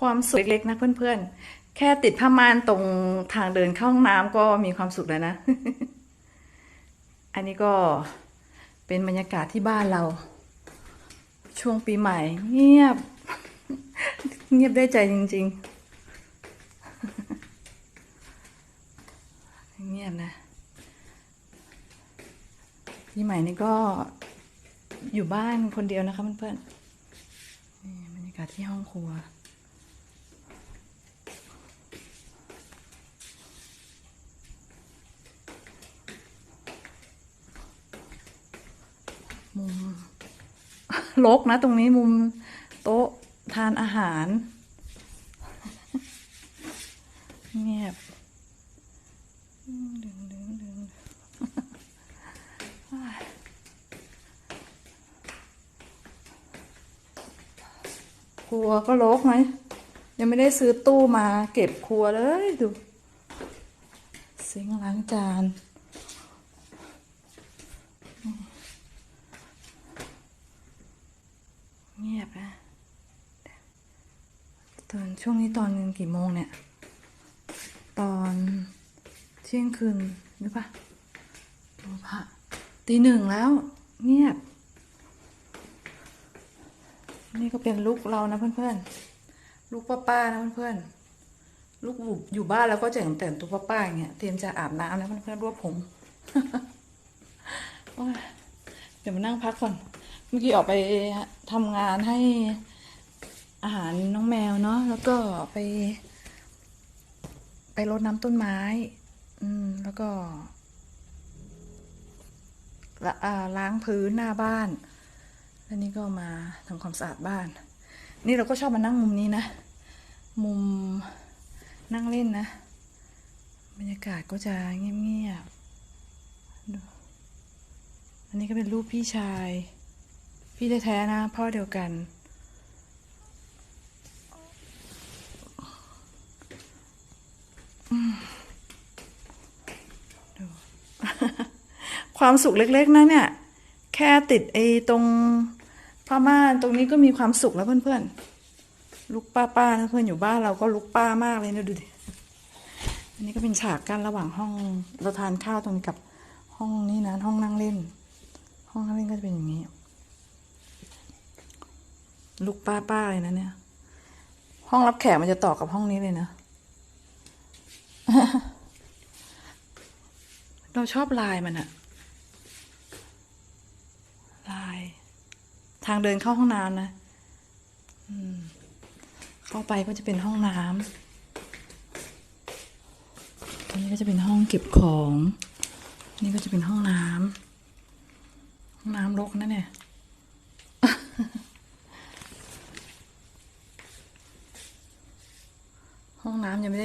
ความสุขเล็กๆนะเพื่อนๆ แค่ติดผ้าม่านตรงทางเดินเข้าห้องน้ำก็มีความสุขแล้วนะ อันนี้ก็เป็นบรรยากาศที่บ้านเรา ช่วงปีใหม่ เงียบ เงียบได้ใจจริง ๆ เงียบนะ ปีใหม่นี่ก็อยู่บ้านคนเดียวนะคะเพื่อนๆนี่บรรยากาศที่ห้องครัว มุมลกนะตรงนี้มุมโต๊ะทานอาหาร เงียบดึงดึงดึงครัวก็ลกไหม ยังไม่ได้ซื้อตู้มาเก็บครัวเลยดูซิงล้างจาน เงียบนะ ตอนช่วงนี้ตอนกี่โมงเนี่ย ตอนเที่ยงคืนหรือปะดูพระตีหนึ่งแล้ว เงียบ นี่ก็เป็นลูกเรานะเพื่อนๆ ลูกป้าๆนะเพื่อนๆ ลูกอยู่อยู่บ้านแล้วก็จะแต่งต่งตัวป้าๆอย่างเงี้ย เตรียมจะอาบน้ำแล้วเพื่อนๆรวบผมเดี๋ยวมานั่งพักก่อน เมื่อกี้ออกไปทำงานให้อาหารน้องแมวเนาะ แล้วก็ไป ไปรดน้ำต้นไม้ อืม แล้วก็ล,ล้างพื้นหน้าบ้าน แล้วนี่ก็มาทำความสะอาดบ้าน นี่เราก็ชอบมานั่งมุมนี้นะ มุมนั่งเล่นนะ บรรยากาศก็จะเงียบๆอันนี้ก็เป็นรูปพี่ชาย พี่แท้ๆนะ พ่อเดียวกัน อืมดู ความสุขเล็ก ๆนะเนี่ย แค่ติดไอ้ตรงผ้าม่านตรงนี้ก็มีความสุขแล้วเพื่อนๆลูกป้าๆนะเพื่อนอยู่บ้านเราก็ลูกป้ามากเลยนะดูดิอันนี้ก็เป็นฉากกั้นระหว่างห้องเราทานข้าวตรงนี้กับห้องนี้นะห้องนั่งเล่น ห้องนั่งเล่นก็จะเป็นอย่างนี้ลูกป้าๆเลยนะเนี่ย ห้องรับแขกมันจะต่อกับห้องนี้เลยนะเราชอบลายมันอะลาย ทางเดินเข้าห้องน้ำนะเข้าไปก็จะเป็นห้องน้ำตรงนี้ก็จะเป็นห้องเก็บของ นี่ก็จะเป็นห้องน้ำห้องน้ำรกนะเนี่ยห้องน้ำยังไม่ได้